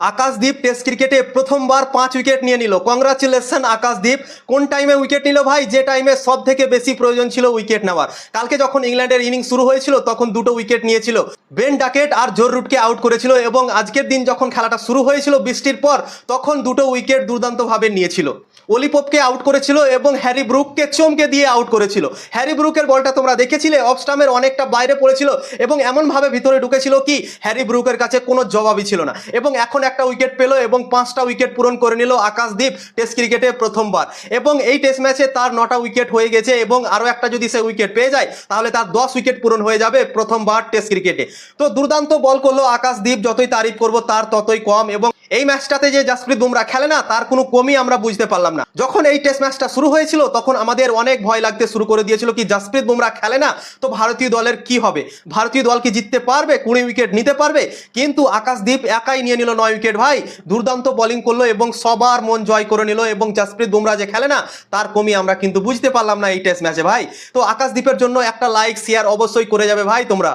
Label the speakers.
Speaker 1: Akashdeep test ক্রিকেটে প্রথমবার পাঁচ উইকেট নিয়ে নিল। কংগ্রাচুলেশন আকাশদীপ। কোন টাইমে উইকেট নিল ভাই? যে টাইমে সব থেকে বেশি প্রয়োজন ছিল উইকেট নেওয়ার। কালকে যখন ইংল্যান্ডের ইনিংস শুরু হয়েছিল, তখন দুটো উইকেট নিয়েছিল। বেন ডাকেট আর জোর রুটকে আউট করেছিল এবং আজকের দিন যখন খেলাটা শুরু হয়েছিল বৃষ্টির পর, তখন দুটো উইকেট দুর্দান্তভাবে নিয়েছিল। অলিপপকে আউট করেছিল এবং হ্যারি ব্রুককে চমকে দিয়ে আউট করেছিল। হ্যারি ব্রুকের বলটা তোমরা দেখেছিলে? অফ স্টাম্পের অনেকটা বাইরে পড়েছিল এবং এমনভাবে ভিতরে ঢুকেছিল কি? হ্যারি ব্রুকের কাছে কোনো জবাবই ছিল না। এবং এখন একটা উইকেট পেল এবং পাঁচটা উইকেট পূরণ করে নিল আকাশদীপ টেস্ট ক্রিকেটে প্রথমবার। এবং এই টেস্ট ম্যাচে তার নটা উইকেট হয়ে গেছে এবং আরও একটা যদি সে উইকেট পেয়ে যায়, তাহলে তার দশ উইকেট পূরণ হয়ে যাবে প্রথমবার টেস্ট ক্রিকেটে তো দুর্দান্ত বল করল আকাশদীপ, যতই তারিফ করব তার ততই কম এবং এই ম্যাচটাতে যে জাসপ্রীত বুমরা খেলে না, তার কোনো কমই আমরা বুঝতে পারলাম না। যখন এই টেস্ট ম্যাচটা শুরু হয়েছিল, তখন আমাদের অনেক ভয় লাগতে শুরু করে দিয়েছিল কি জাসপ্রীত বুমরা খেলে না, তো ভারতীয় দলের কি হবে? ভারতীয় দল কি জিততে পারবে? কুড়ি উইকেট নিতে পারবে? কিন্তু আকাশদীপ একাই নিয়ে নিল নয় উইকেট, ভাই। দুর্দান্ত বোলিং করল এবং সবার মন জয় করে নিল এবং জাসপ্রীত বুমরা যে খেলে না, তার কমি আমরা কিন্তু বুঝতে পারলাম না এই টেস্ট ম্যাচে ভাই। তো আকাশদীপের জন্য একটা লাইক শেয়ার অবশ্যই করে যাবে, ভাই, তোমরা।